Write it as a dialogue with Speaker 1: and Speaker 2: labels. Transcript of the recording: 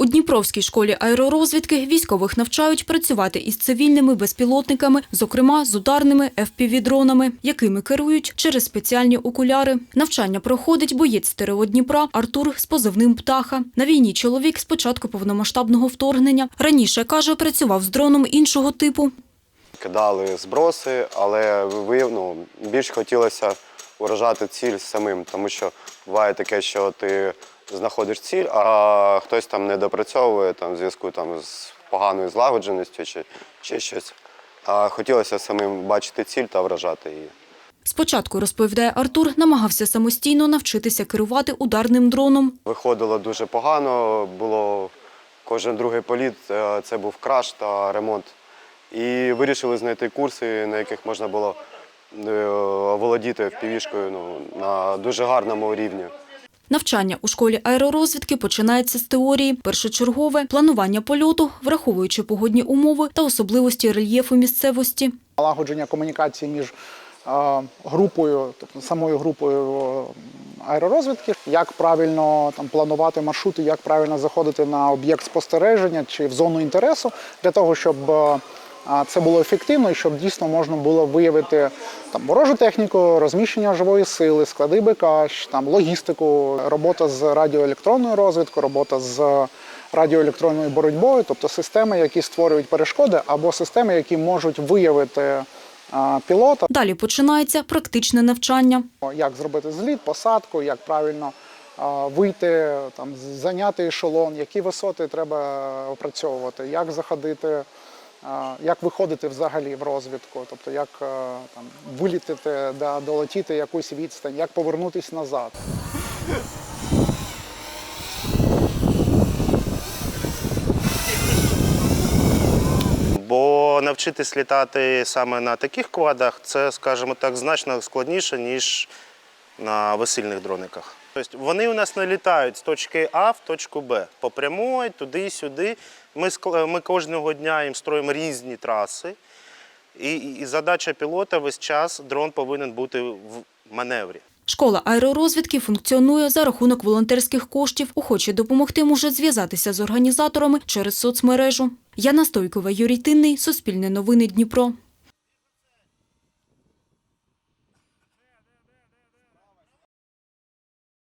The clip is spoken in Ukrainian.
Speaker 1: У Дніпровській школі аеророзвідки військових навчають працювати із цивільними безпілотниками, зокрема з ударними FPV-дронами, якими керують через спеціальні окуляри. Навчання проходить боєць ТРО Дніпра Артур з позивним «Птаха». На війні чоловік з початку повномасштабного вторгнення. Раніше, каже, працював з дроном іншого типу.
Speaker 2: Кидали зброси, але ну, більш хотілося уражати ціль самим, тому що буває таке, що ти знаходиш ціль, а хтось там не допрацьовує там, в зв'язку там, з поганою злагодженістю чи, чи щось. А хотілося самим бачити ціль та вражати її.
Speaker 1: Спочатку, розповідає Артур, намагався самостійно навчитися керувати ударним дроном.
Speaker 2: Виходило дуже погано, було кожен другий політ е, це був краш та ремонт. І вирішили знайти курси, на яких можна було е, володіти впівішкою ну, на дуже гарному рівні.
Speaker 1: Навчання у школі аеророзвідки починається з теорії. Першочергове планування польоту, враховуючи погодні умови та особливості рельєфу місцевості.
Speaker 3: налагодження комунікації між е, групою, тобто самою групою е, аеророзвідки, як правильно там планувати маршрути, як правильно заходити на об'єкт спостереження чи в зону інтересу для того, щоб е, це було ефективно і щоб дійсно можна було виявити там ворожу техніку, розміщення живої сили, склади БК, там логістику, робота з радіоелектронною розвідкою, робота з радіоелектронною боротьбою, тобто системи, які створюють перешкоди, або системи, які можуть виявити пілота,
Speaker 1: Далі починається практичне навчання.
Speaker 3: як зробити зліт, посадку, як правильно вийти, там, зайняти ешелон, які висоти треба опрацьовувати, як заходити, як виходити взагалі в розвідку, тобто як там, вилітити, да, долетіти якусь відстань, як повернутися назад.
Speaker 4: Бо навчитись літати саме на таких квадах, це, скажімо так, значно складніше, ніж на весільних дрониках. Тобто вони у нас не літають з точки А в точку Б. По прямой, туди, сюди. Ми, ми кожного дня їм строїмо різні траси. І, і задача пілота весь час дрон повинен бути в маневрі.
Speaker 1: Школа аеророзвідки функціонує за рахунок волонтерських коштів. Охочі допомогти може зв'язатися з організаторами через соцмережу. Яна Стойкова, Юрій Тинний, Суспільне новини Дніпро.